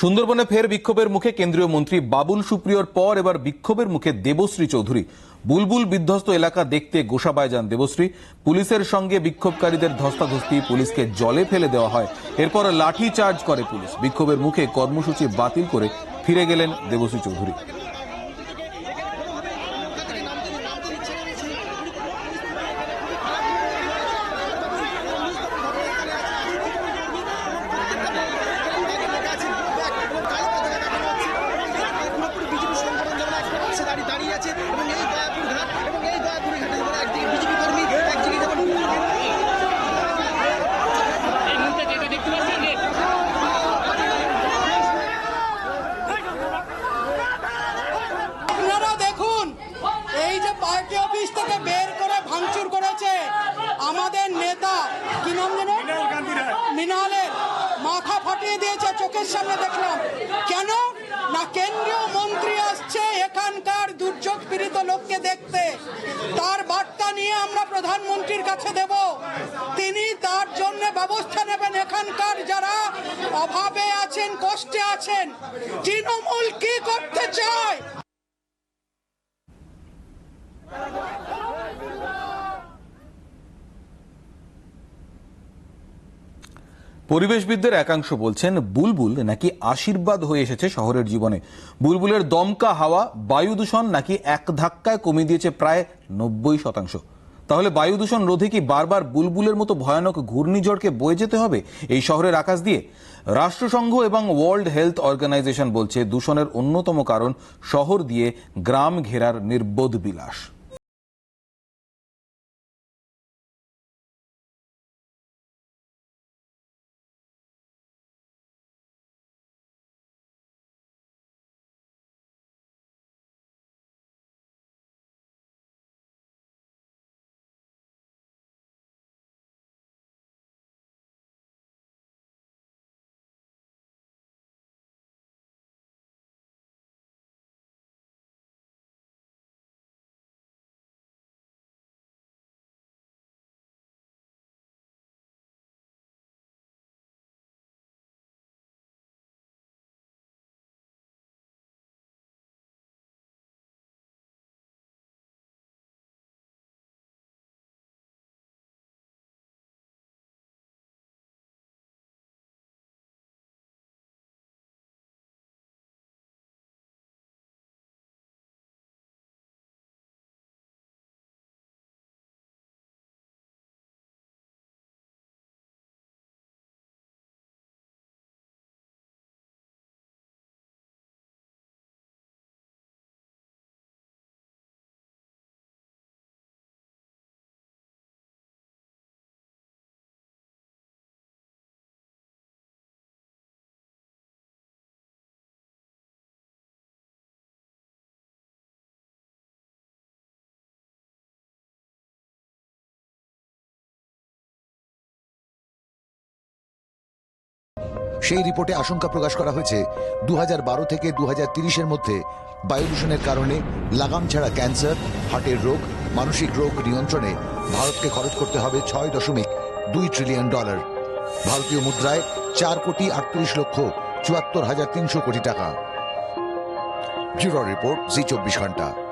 সুন্দরবনে ফের বিক্ষোভের মুখে কেন্দ্রীয় মন্ত্রী বাবুল সুপ্রিয়র পর এবার বিক্ষোভের মুখে দেবশ্রী চৌধুরী। বুলবুল বিধ্বস্ত এলাকা দেখতে গোসাবায় যান দেবশ্রী। পুলিশের সঙ্গে বিক্ষোভকারীদের ধস্তাধস্তি পুলিশকে জলে ফেলে দেওয়া হয়। এরপর লাঠি চার্জ করে পুলিশ। বিক্ষোভের মুখে কর্মসূচি বাতিল করে ফিরে গেলেন দেবশ্রী চৌধুরী। মাথা ফাটিয়ে দিয়েছে, চোখের সামনে দেখলাম। কেন? না কেন্দ্রীয় মন্ত্রী আসছে এখানকার দুর্যোগ পীড়িত লোককে দেখতে। তার বার্তা নিয়ে আমরা প্রধানমন্ত্রীর কাছে দেব। তিনি তার জন্য ব্যবস্থা নেবেন এখানকার যারা অভাবে আছেন, কষ্টে আছেন। তৃণমূল কি করতে চায়? পরিবেশবিদদের একাংশ বলছেন, বুলবুল নাকি আশীর্বাদ হয়ে এসেছে শহরের জীবনে। বুলবুলের দমকা হাওয়া, বায়ু দূষণ নাকি এক ধাক্কায় কমিয়ে দিয়েছে প্রায় নব্বই শতাংশ। তাহলে বায়ু দূষণ রোধে কি বারবার বুলবুলের মতো ভয়ানক ঘূর্ণিঝড়কে বয়ে যেতে হবে? এই শহরের আকাশ দিয়ে রাষ্ট্রসংঘ এবং ওয়ার্ল্ড হেলথ অর্গানাইজেশন বলছে, দূষণের অন্যতম কারণ শহর দিয়ে গ্রাম ঘেরার নির্বোধ বিলাস। সেই রিপোর্টে আশঙ্কা প্রকাশ করা হয়েছে দু হাজার বারো থেকে দু এর মধ্যে বায়ু দূষণের কারণে লাগাম ছাড়া ক্যান্সার, হার্টের রোগ, মানসিক রোগ নিয়ন্ত্রণে ভারতকে খরচ করতে হবে ছয় দশমিক দুই ট্রিলিয়ন ডলার ভারতীয় মুদ্রায় চার কোটি আটত্রিশ লক্ষ চুয়াত্তর হাজার তিনশো কোটি টাকা। ব্যুরো রিপোর্ট, জি চব্বিশ ঘণ্টা।